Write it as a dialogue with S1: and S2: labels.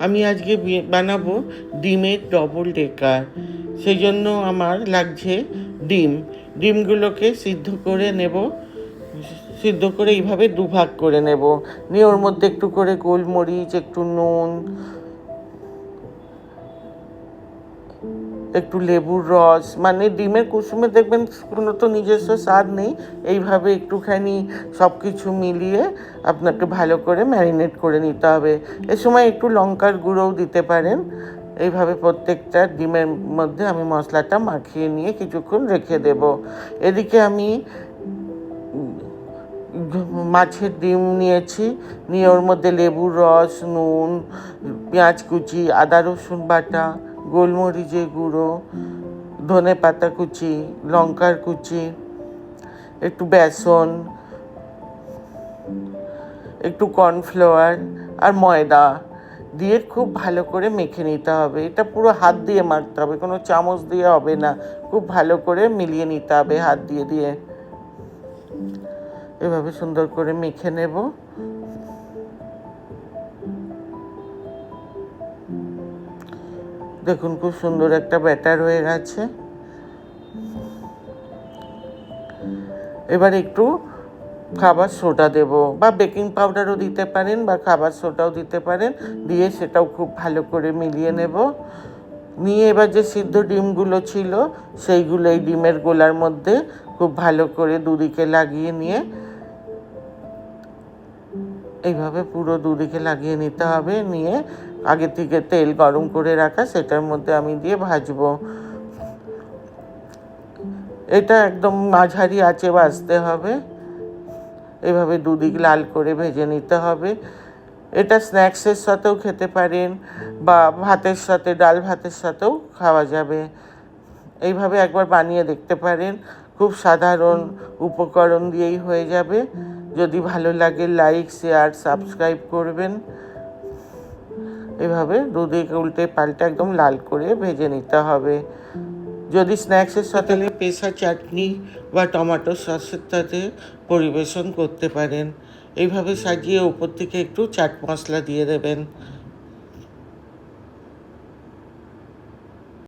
S1: আমি আজকে বানাবো ডিমের ডবল ডেকার সেই জন্য আমার লাগছে ডিম। ডিমগুলোকে সিদ্ধ করে নেব। সিদ্ধ করে এইভাবে দুভাগ করে নেব। নিয়ে ওর মধ্যে একটু করে গোলমরিচ, একটু নুন একটু লেবুর রস মানে ডিমের কুসুমে দেখবেন কোনো তো নিজস্ব স্বাদ নেই। এইভাবে একটুখানি সব কিছু মিলিয়ে আপনাকে ভালো করে ম্যারিনেট করে নিতে হবে। এ সময় একটু লঙ্কার গুঁড়োও দিতে পারেন। এইভাবে প্রত্যেকটা ডিমের মধ্যে আমি মশলাটা মাখিয়ে নিয়ে কিছুক্ষণ রেখে দেব। এদিকে আমি মাছের ডিম নিয়েছি। নিয়ে ওর মধ্যে লেবুর রস, নুন, পেঁয়াজ কুচি, আদা রসুন বাটা গোলমরিচের গুঁড়ো, ধনে পাতা কুচি, লঙ্কার কুচি, একটু বেসন, একটু কর্নফ্লাওয়ার আর ময়দা দিয়ে খুব ভালো করে মেখে নিতে হবে। এটা পুরো হাত দিয়ে মাখতে হবে, কোনো চামচ দিয়ে হবে না। খুব ভালো করে মিলিয়ে নিতে হবে হাত দিয়ে দিয়ে। এভাবে সুন্দর করে মেখে নেব। দেখুন, খুব সুন্দর একটা ব্যাটার হয়ে গেছে। এবার একটু খাবার সোডা দেব, বা বেকিং পাউডারও দিতে পারেন, বা খাবার সোডাও দিতে পারেন, দিয়ে সেটাও খুব ভালো করে মিলিয়ে নেব। নিয়ে এবার যে সিদ্ধ ডিমগুলো ছিল, সেইগুলো এই ডিমের গোলার মধ্যে খুব ভালো করে দুদিকে লাগিয়ে নিয়ে, এইভাবে পুরো দুদিকে লাগিয়ে নিতে হবে, নিয়ে আগে থেকে তেল গরম করে রাখা, সেটার মধ্যে আমি দিয়ে ভাজবো। এটা একদম মাঝারি আঁচে ভাজতে হবে। এভাবে দুদিক লাল করে ভেজে নিতে হবে। এটা স্ন্যাক্সের সাথেও খেতে পারেন বা ভাতের সাথে, ডাল ভাতের সাথেও খাওয়া যাবে। এইভাবে একবার বানিয়ে দেখতে পারেন। খুব সাধারণ উপকরণ দিয়েই হয়ে যাবে। যদি ভালো লাগে, লাইক, শেয়ার, সাবস্ক্রাইব করবেন। এভাবে দুধে উল্টে পাল্টে একদম লাল করে ভেজে নিতে হবে। যদি স্ন্যাক্সের সাথে পেশা, চাটনি বা টমেটো সসের সাথে পরিবেশন করতে পারেন, এইভাবে সাজিয়ে ওপর থেকে একটু চাট মশলা দিয়ে দেবেন।